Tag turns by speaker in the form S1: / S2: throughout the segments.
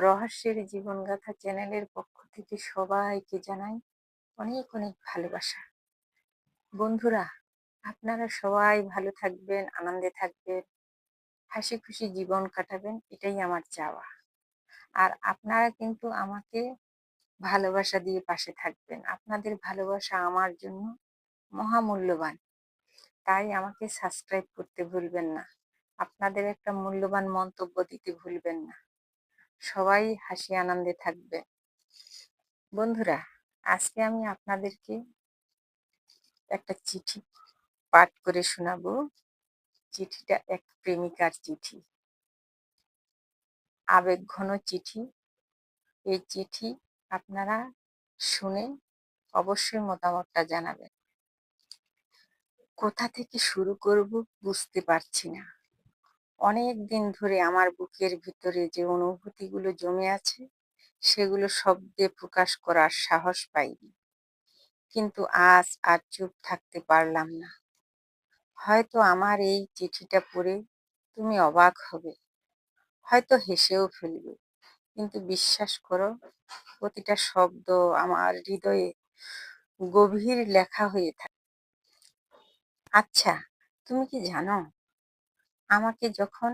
S1: রহস্যের জীবনগাথা চ্যানেলের পক্ষ থেকে সবাইকে জানাই অনেক অনেক ভালোবাসা। বন্ধুরা, আপনারা সবাই ভালো থাকবেন, আনন্দে থাকবেন হাসি খুশি জীবন কাটাবেন, এটাই আমার চাওয়া। আর আপনারা কিন্তু আমাকে ভালোবাসা দিয়ে পাশে থাকবেন। আপনাদের ভালোবাসা আমার জন্য মহামূল্যবান। তাই আমাকে সাবস্ক্রাইব করতে ভুলবেন না। আপনাদের একটা মূল্যবান মন্তব্য দিতে ভুলবেন না। সবাই হাসি আনন্দে থাকবে। বন্ধুরা, আজকে আমি আপনাদেরকে একটা চিঠি পাঠ করে শোনাবো। চিঠিটা এক প্রেমিকার চিঠি। আবেগ ঘন চিঠি। এই চিঠি আপনারা শুনে অবশ্যই মতামতটা জানাবেন। কোথা থেকে শুরু করব বুঝতে পারছি না। অনেক দিন ধরে আমার বুকের ভিতরে যে অনুভূতিগুলো জমে আছে, সেগুলো শব্দে প্রকাশ করার সাহস পাইনি। কিন্তু আজ আর চুপ থাকতে পারলাম না। হয়তো আমার এই চিঠিটা পড়ে তুমি অবাক হবে। হয়তো হেসেও ফেলবে। কিন্তু বিশ্বাস করো, প্রতিটা শব্দ আমার হৃদয়ে গভীর লেখা হয়ে থাকে। আচ্ছা তুমি কি জানো? আমাকে যখন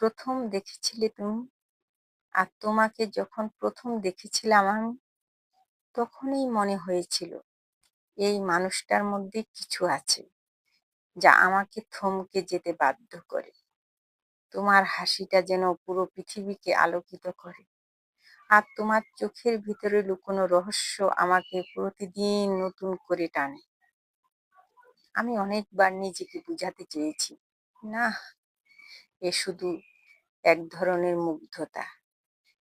S1: প্রথম দেখেছিলে তুমি আর তোমাকে যখন প্রথম দেখেছিলাম আমি তখনই মনে হয়েছিল এই মানুষটার মধ্যে কিছু আছে যা আমাকে থমকে যেতে বাধ্য করে। তোমার হাসিটা যেন পুরো পৃথিবীকে আলোকিত করে আর তোমার চোখের ভিতরে লুকোনো রহস্য আমাকে প্রতিদিন নতুন করে টানে। আমি অনেকবার নিজেকে বুঝাতে চেয়েছি না, এ শুধু এক ধরনের মুগ্ধতা।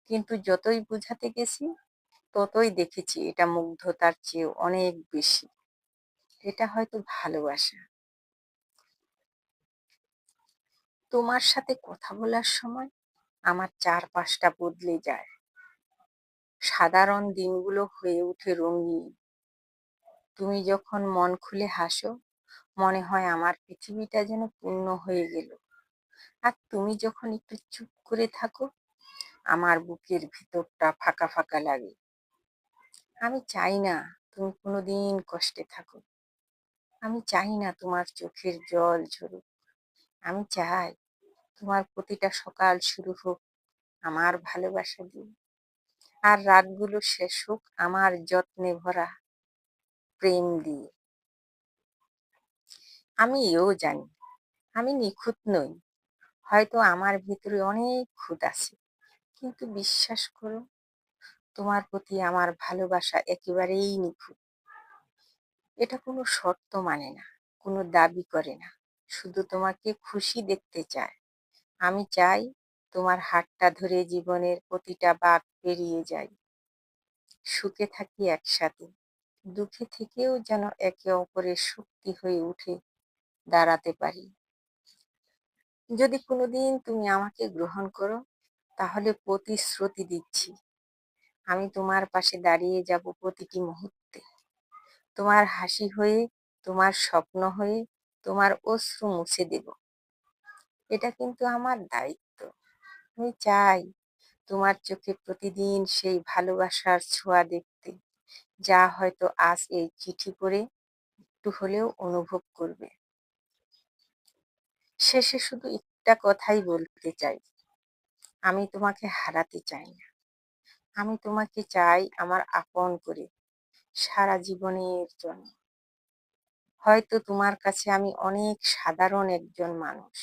S1: কিন্তু যতই বুঝাতে গেছি, ততই দেখেছি এটা মুগ্ধতার চেয়ে অনেক বেশি। এটা হয়তো ভালোবাসা। তোমার সাথে কথা বলার সময় আমার চারপাশটা বদলে যায়। সাধারণ দিনগুলো হয়ে ওঠে রঙিন। তুমি যখন মন খুলে হাসো মনে হয় আমার পৃথিবীটা যেন পূর্ণ হয়ে গেল। আর তুমি যখন একটু চুপ করে থাকো, আমার বুকের ভিতরটা ফাঁকা ফাঁকা লাগে। আমি চাই না তুমি কোনোদিন কষ্টে থাকো। আমি চাই না তোমার চোখের জল ঝরুক। আমি চাই তোমার প্রতিটা সকাল শুরু হোক আমার ভালোবাসা দিয়ে। আর রাতগুলো শেষ হোক আমার যত্নে ভরা প্রেম দিয়ে। আমি এও জানি, আমি নিখুঁত নই। হয়তো আমার ভিতরে অনেক খুঁত আছে। কিন্তু বিশ্বাস করো, তোমার প্রতি আমার ভালোবাসা একেবারেই নিখুঁত। এটা কোনো শর্ত মানে না, কোনো দাবি করে না। শুধু তোমাকে খুশি দেখতে চায়। আমি চাই তোমার হাতটা ধরে জীবনের প্রতিটা বাঘ পেরিয়ে যাই সুখে থাকি একসাথে, দুঃখে থেকেও যেন একে অপরের শক্তি হয়ে উঠে দাঁড়াতে পারি। যদি কোনোদিন তুমি আমাকে গ্রহণ করো, তাহলে প্রতিশ্রুতি দিচ্ছি। আমি তোমার পাশে দাঁড়িয়ে যাব প্রতিটি মুহূর্তে। তোমার হাসি হয়ে, তোমার স্বপ্ন হয়ে, তোমার অশ্রু মুছে দেব। এটা কিন্তু আমার দায়িত্ব। আমি চাই তোমার চোখে প্রতিদিন সেই ভালোবাসার ছোঁয়া দেখতে, যা হয়তো আজ এই চিঠি পড়ে একটু হলেও অনুভব করবে। শেষে শুধু একটা কথাই বলতে চাই। আমি তোমাকে হারাতে চাই না। আমি তোমাকে চাই আমার আপন করে সারা জীবনের জন্য। হয়তো তোমার কাছে আমি অনেক সাধারণ একজন মানুষ,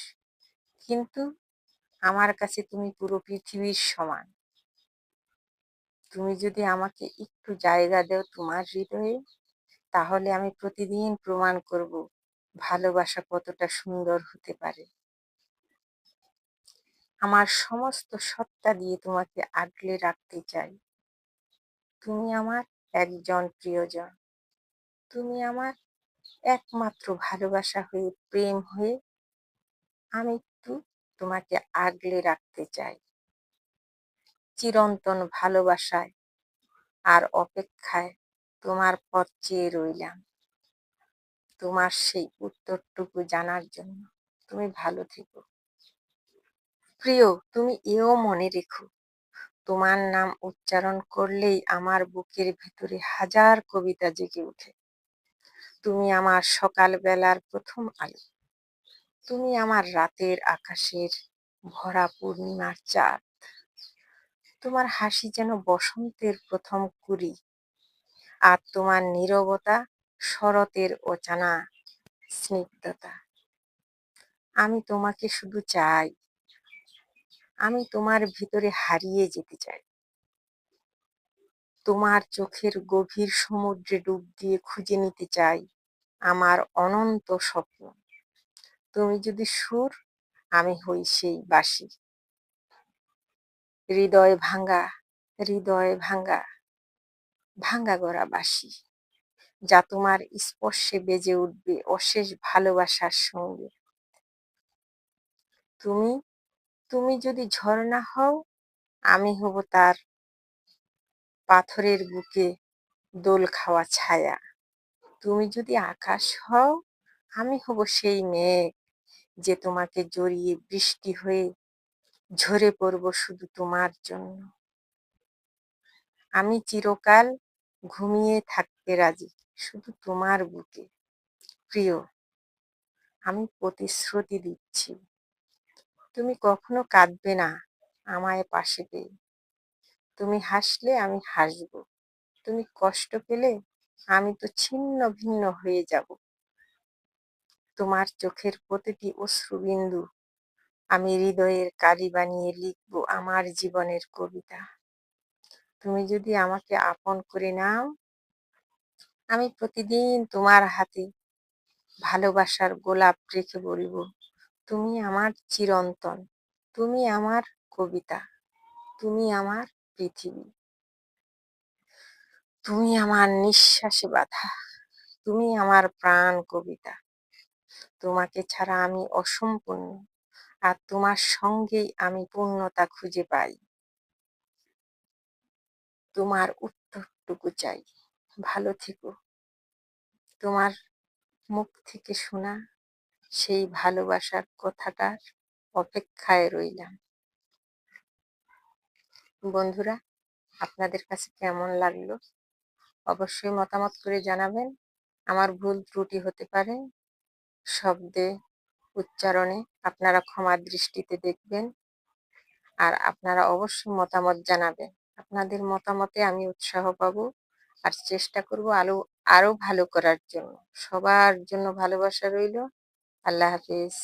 S1: কিন্তু আমার কাছে তুমি পুরো পৃথিবীর সমান। তুমি যদি আমাকে একটু জায়গা দেও তোমার হৃদয়ে, তাহলে আমি প্রতিদিন প্রমাণ করব ভালোবাসা কতটা সুন্দর হতে পারে। আমার সমস্ত সত্তা দিয়ে তোমাকে আগলে রাখতে চাই। তুমি আমার একজন প্রিয়জন। তুমি আমার একমাত্র ভালোবাসা হয়ে, প্রেম হয়ে আমি একটু তোমাকে আগলে রাখতে চাই। চিরন্তন ভালোবাসায় আর অপেক্ষায় তোমার পথ চেয়ে রইলাম। তোমার সেই উত্তরটুকু জানার জন্য। তুমি ভালো থেকো। প্রিয়, তুমি এও মনে রেখো, তোমার নাম উচ্চারণ করলেই আমার বুকের ভিতরে হাজার কবিতা জেগে ওঠে। তুমি আমার সকালবেলার প্রথম আলো। তুমি আমার রাতের আকাশের ভরা পূর্ণিমার চাঁদ। তোমার হাসি যেন বসন্তের প্রথম কুড়ি। আর তোমার নীরবতা শরতের অজানা স্নিগ্ধতা। আমি তোমাকে শুধু চাই, আমি তোমার ভিতরে হারিয়ে যেতে চাই। তোমার চোখের গভীর সমুদ্রে ডুব দিয়ে খুঁজে নিতে চাই আমার অনন্ত স্বপ্ন। তুমি যদি সুর, আমি হই সেই বাসি হৃদয় ভাঙ্গা হৃদয় ভাঙ্গা ভাঙ্গা গড়া বাসি যা তোমার স্পর্শে বেজে উঠবে, অশেষ ভালোবাসার সঙ্গে। তুমি তুমি যদি ঝর্ণা হও, আমি হব তার পাথরের বুকে দোল খাওয়া ছায়া। তুমি যদি আকাশ হও, আমি হব সেই মেঘ যে তোমাকে জড়িয়ে বৃষ্টি হয়ে ঝরে পড়ব শুধু তোমার জন্য। আমি চিরকাল ঘুমিয়ে থাকতে রাজি। শুধু তোমার বুকে। প্রিয়, আমি প্রতিশ্রুতি দিচ্ছি। তুমি কখনো কাঁদবে না আমায় পাশে পেয়ে। তুমি হাসলে আমি হাসব। তুমি কষ্ট পেলে আমি তো ছিন্ন ভিন্ন হয়ে যাব। তোমার চোখের প্রতিটি অশ্রুবিন্দু আমি হৃদয়ের কালি বানিয়ে লিখব আমার জীবনের কবিতা। তুমি যদি আমাকে আপন করে নাও আমি প্রতিদিন তোমার হাতে ভালোবাসার গোলাপ রেখে বলব, তুমি আমার চিরন্তন, তুমি আমার কবিতা, তুমি আমার পৃথিবী, তুমি আমার নিঃশ্বাসে বাধা, তুমি আমার প্রাণ কবিতা, তোমাকে ছাড়া আমি অসম্পূর্ণ, আর তোমার সঙ্গেই আমি পূর্ণতা খুঁজে পাই, তোমার উত্তরটুকু চাই। ভালো থেকো। তোমার মুখ থেকে শোনা সেই ভালোবাসার কথাটার অপেক্ষায় রইলাম। বন্ধুরা, আপনাদের কাছে কেমন লাগল? অবশ্যই মতামত করে জানাবেন। আমার ভুল ত্রুটি হতে পারে। শব্দে, উচ্চারণে আপনারা ক্ষমা দৃষ্টিতে দেখবেন। আর আপনারা অবশ্যই মতামত জানাবেন। আপনাদের মতামতে আমি উৎসাহ পাবো। আর চেষ্টা করব আলো আরও ভালো করার জন্য। সবার জন্য ভালোবাসা রইল। আল্লাহ হাফিজ।